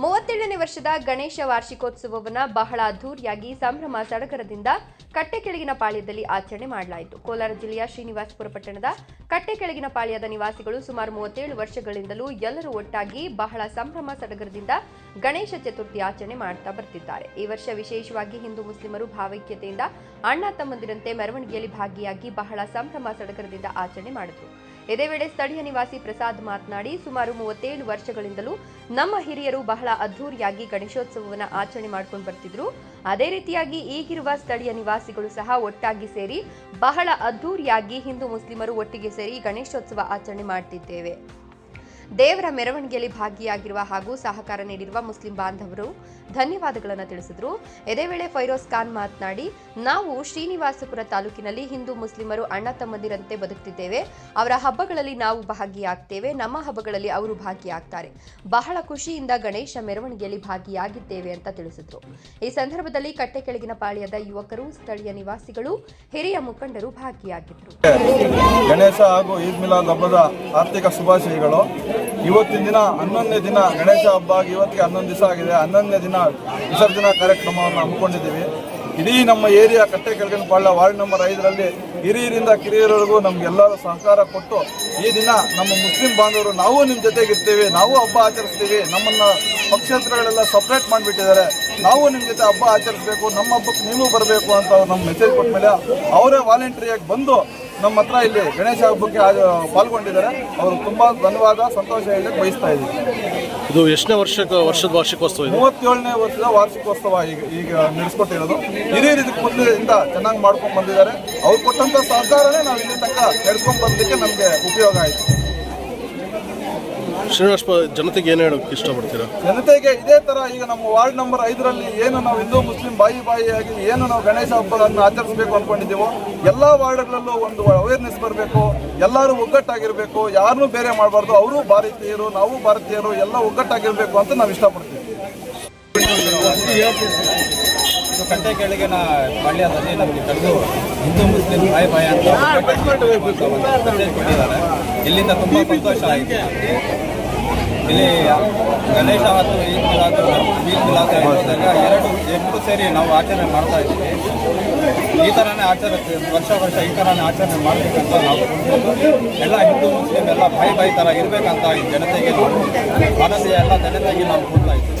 ಮೂವತ್ತೇಳನೇ ವರ್ಷದ ಗಣೇಶ ವಾರ್ಷಿಕೋತ್ಸವವನ್ನು ಬಹಳ ಅದ್ದೂರಿಯಾಗಿ ಸಂಭ್ರಮ ಸಡಗರದಿಂದ ಕಟ್ಟೆಕೆಳಗಿನ ಪಾಳ್ಯದಲ್ಲಿ ಆಚರಣೆ ಮಾಡಲಾಯಿತು. ಕೋಲಾರ ಜಿಲ್ಲೆಯ ಶ್ರೀನಿವಾಸಪುರ ಪಟ್ಟಣದ ಕಟ್ಟೆಕೆಳಗಿನ ಪಾಳ್ಯದ ನಿವಾಸಿಗಳು ಸುಮಾರು ಮೂವತ್ತೇಳು ವರ್ಷಗಳಿಂದಲೂ ಎಲ್ಲರೂ ಒಟ್ಟಾಗಿ ಬಹಳ ಸಂಭ್ರಮ ಸಡಗರದಿಂದ ಗಣೇಶ ಚತುರ್ಥಿ ಆಚರಣೆ ಮಾಡ್ತಾ ಬರ್ತಿದ್ದಾರೆ. ಈ ವರ್ಷ ವಿಶೇಷವಾಗಿ ಹಿಂದೂ ಮುಸ್ಲಿಮರು ಭಾವೈಕ್ಯತೆಯಿಂದ ಅಣ್ಣ ತಮ್ಮಂದಿರಂತೆ ಮೆರವಣಿಗೆಯಲ್ಲಿ ಭಾಗಿಯಾಗಿ ಬಹಳ ಸಂಭ್ರಮ ಸಡಗರದಿಂದ ಆಚರಣೆ ಮಾಡಿದ್ರು. ಇದೇ ವೇಳೆ ಸ್ಥಳೀಯ ನಿವಾಸಿ ಪ್ರಸಾದ್ ಮಾತನಾಡಿ, ಸುಮಾರು ಮೂವತ್ತೇಳು ವರ್ಷಗಳಿಂದಲೂ ನಮ್ಮ ಹಿರಿಯರು ಬಹಳ ಅದ್ಧೂರಿಯಾಗಿ ಗಣೇಶೋತ್ಸವವನ್ನು ಆಚರಣೆ ಮಾಡ್ಕೊಂಡು ಬರ್ತಿದ್ರು. ಅದೇ ರೀತಿಯಾಗಿ ಈಗಿರುವ ಸ್ಥಳೀಯ ನಿವಾಸಿಗಳು ಸಹ ಒಟ್ಟಾಗಿ ಸೇರಿ ಬಹಳ ಅದ್ಧೂರಿಯಾಗಿ ಹಿಂದೂ ಮುಸ್ಲಿಮರು ಒಟ್ಟಿಗೆ ಸೇರಿ ಗಣೇಶೋತ್ಸವ ಆಚರಣೆ ಮಾಡ್ತಿದ್ದೇವೆ. ದೇವರ ಮೆರವಣಿಗೆಯಲ್ಲಿ ಭಾಗಿಯಾಗಿರುವ ಹಾಗೂ ಸಹಕಾರ ನೀಡಿರುವ ಮುಸ್ಲಿಂ ಬಾಂಧವರು ಧನ್ಯವಾದಗಳನ್ನು ತಿಳಿಸಿದರು. ಇದೇ ವೇಳೆ ಫೈರೋಸ್ ಖಾನ್ ಮಾತನಾಡಿ, ನಾವು ಶ್ರೀನಿವಾಸಪುರ ತಾಲೂಕಿನಲ್ಲಿ ಹಿಂದೂ ಮುಸ್ಲಿಮರು ಅಣ್ಣ ತಮ್ಮಂದಿರಂತೆ ಬದುಕ್ತಿದ್ದೇವೆ. ಅವರ ಹಬ್ಬಗಳಲ್ಲಿ ನಾವು ಭಾಗಿಯಾಗ್ತೇವೆ. ನಮ್ಮ ಹಬ್ಬಗಳಲ್ಲಿ ಅವರು ಭಾಗಿಯಾಗ್ತಾರೆ. ಬಹಳ ಖುಷಿಯಿಂದ ಗಣೇಶ ಮೆರವಣಿಗೆಯಲ್ಲಿ ಭಾಗಿಯಾಗಿದ್ದೇವೆ ಅಂತ ತಿಳಿಸಿದರು. ಈ ಸಂದರ್ಭದಲ್ಲಿ ಕಟ್ಟೆ ಕೆಳಗಿನ ಪಾಳ್ಯದ ಯುವಕರು, ಸ್ಥಳೀಯ ನಿವಾಸಿಗಳು, ಹಿರಿಯ ಮುಖಂಡರು ಭಾಗಿಯಾಗಿದ್ದರು ಗಣೇಶ ಹಾಗೂ ಈದ್ ಮಿಲಾದ್ ಹಬ್ಬದ ಆರ್ಥಿಕ ಶುಭಾಶಯಗಳು. ಇವತ್ತಿನ ದಿನ ಹನ್ನೊಂದನೇ ದಿನ ಗಣೇಶ ಹಬ್ಬ, ಇವತ್ತಿಗೆ ಹನ್ನೊಂದು ದಿವಸ ಆಗಿದೆ. ಹನ್ನೊಂದನೇ ದಿನ ವಿಸರ್ಜನಾ ಕಾರ್ಯಕ್ರಮವನ್ನು ಹಮ್ಮಿಕೊಂಡಿದ್ದೀವಿ. ಇಡೀ ನಮ್ಮ ಏರಿಯಾ ಕಟ್ಟೆ ಕೆಳಗಿನ ಪಾಳ್ಯ ವಾರ್ಡ್ ನಂಬರ್ ಐದರಲ್ಲಿ ಹಿರಿಯರಿಂದ ಕಿರಿಯರವರೆಗೂ ನಮಗೆಲ್ಲರೂ ಸಹಕಾರ ಕೊಟ್ಟು ಈ ದಿನ ನಮ್ಮ ಮುಸ್ಲಿಂ ಬಾಂಧವರು ನಾವು ನಿಮ್ಮ ಜೊತೆಗಿರ್ತೀವಿ ನಾವು ಹಬ್ಬ ಆಚರಿಸ್ತೀವಿ, ನಮ್ಮನ್ನು ಪಕ್ಷೇತ್ರಗಳೆಲ್ಲ ಸಪ್ರೇಟ್ ಮಾಡಿಬಿಟ್ಟಿದ್ದಾರೆ. ನಾವು ನಿಮ್ಮ ಜೊತೆ ಹಬ್ಬ ಆಚರಿಸಬೇಕು, ನಮ್ಮ ಹಬ್ಬಕ್ಕೆ ನೀವು ಬರಬೇಕು ಅಂತ ಅವ್ರು ನಮ್ಮ ಮೆಸೇಜ್ ಕೊಟ್ಟ ಮೇಲೆ ಅವರೇ ವಾಲಂಟ್ರಿಯಾಗಿ ಬಂದು ನಮ್ಮ ಹತ್ರ ಇಲ್ಲಿ ಗಣೇಶ ಹಬ್ಬಕ್ಕೆ ಪಾಲ್ಗೊಂಡಿದ್ದಾರೆ. ಅವರು ತುಂಬಾ ಧನ್ಯವಾದ ಸಂತೋಷ ಇಲ್ಲಿ ಬಯಸ್ತಾ ಇದ್ದೀವಿ. ಇದು ಎಷ್ಟನೇ ವರ್ಷಕ್ಕೆ ವರ್ಷದ ವಾರ್ಷಿಕೋತ್ಸವ ಮೂವತ್ತೇಳನೇ ವರ್ಷದ ವಾರ್ಷಿಕೋತ್ಸವ ಈಗ ಈಗ ನಡೆಸ್ಕೊಟ್ಟಿರೋದು. ಇದೇ ರೀತಿ ಮುಂದಿನಿಂದ ಚೆನ್ನಾಗಿ ಮಾಡ್ಕೊಂಡು ಬಂದಿದ್ದಾರೆ. ಅವ್ರು ಕೊಟ್ಟಂತ ಸಹಕಾರನೇ ನಾವು ಇಲ್ಲಿ ತನಕ ನಡೆಸ್ಕೊಂಡು ಬಂದಕ್ಕೆ ನಮಗೆ ಉಪಯೋಗ ಆಯಿತು. ಶ್ರೀನಿವಾಸ ಜನತೆಗೆ ಏನು ಹೇಳೋಕೆ ಇಷ್ಟಪಡ್ತೀರಾ? ಜನತೆಗೆ ಇದೇ ತರ ಈಗ ನಮ್ಮ ವಾರ್ಡ್ ನಂಬರ್ ಐದರಲ್ಲಿ ಏನು ನಾವು ಹಿಂದೂ ಮುಸ್ಲಿಂ ಬಾಯಿ ಬಾಯಿಯಾಗಿ ಏನು ನಾವು ಗಣೇಶ ಹಬ್ಬವನ್ನು ಆಚರಿಸಬೇಕು ಅಂದ್ಕೊಂಡಿದ್ದೀವೋ ಎಲ್ಲ ವಾರ್ಡ್ಗಳಲ್ಲೂ ಒಂದು ಅವೇರ್ನೆಸ್ ಬರಬೇಕು ಎಲ್ಲರೂ ಒಗ್ಗಟ್ಟಾಗಿರಬೇಕು ಯಾರನ್ನೂ ಬೇರೆ ಮಾಡಬಾರ್ದು ಅವರು ಭಾರತೀಯರು ನಾವು ಭಾರತೀಯರು ಎಲ್ಲ ಒಗ್ಗಟ್ಟಾಗಿರಬೇಕು ಅಂತ ನಾವು ಇಷ್ಟಪಡ್ತೀವಿ. ಇದು ಕಟ್ಟೆ ಕೆಳಗಿನ ಪಾಳ್ಯದಲ್ಲಿ ನಮಗೆ ಕಳೆದು ಹಿಂದೂ ಮುಸ್ಲಿಂ ಬಾಯ್ ಬಾಯ್ ಅಂತ ಕೊಟ್ಟಿದ್ದಾರೆ ಇಲ್ಲಿಂದ ತುಂಬ ಸಂತೋಷ ಆಯಿತು. ಇಲ್ಲಿ ಗಣೇಶ ಮತ್ತು ಈದ್ ಮಿಲಾದ್ ಈದ್ ಮಿಲಾದ್ ಎರಡು ಎರಡು ಸೇರಿ ನಾವು ಆಚರಣೆ ಮಾಡ್ತಾ ಇದ್ದೀವಿ. ಈ ಥರನೇ ಆಚರಿಸ್ತೀವಿ ವರ್ಷ ವರ್ಷ ಈ ಥರನೇ ಆಚರಣೆ ಮಾಡಬೇಕಂತ ನಾವು ಎಲ್ಲ ಹಿಂದೂ, ಮುಸ್ಲಿಂ ಎಲ್ಲ ಬೈ ಬೈ ಥರ ಇರಬೇಕಂತ ಈ ಜನತೆಗೆ ಭಾರತೀಯ ಎಲ್ಲ ಜನತೆಗೆ ನಾವು ಕೊಡ್ತಾ ಇದ್ದೀವಿ.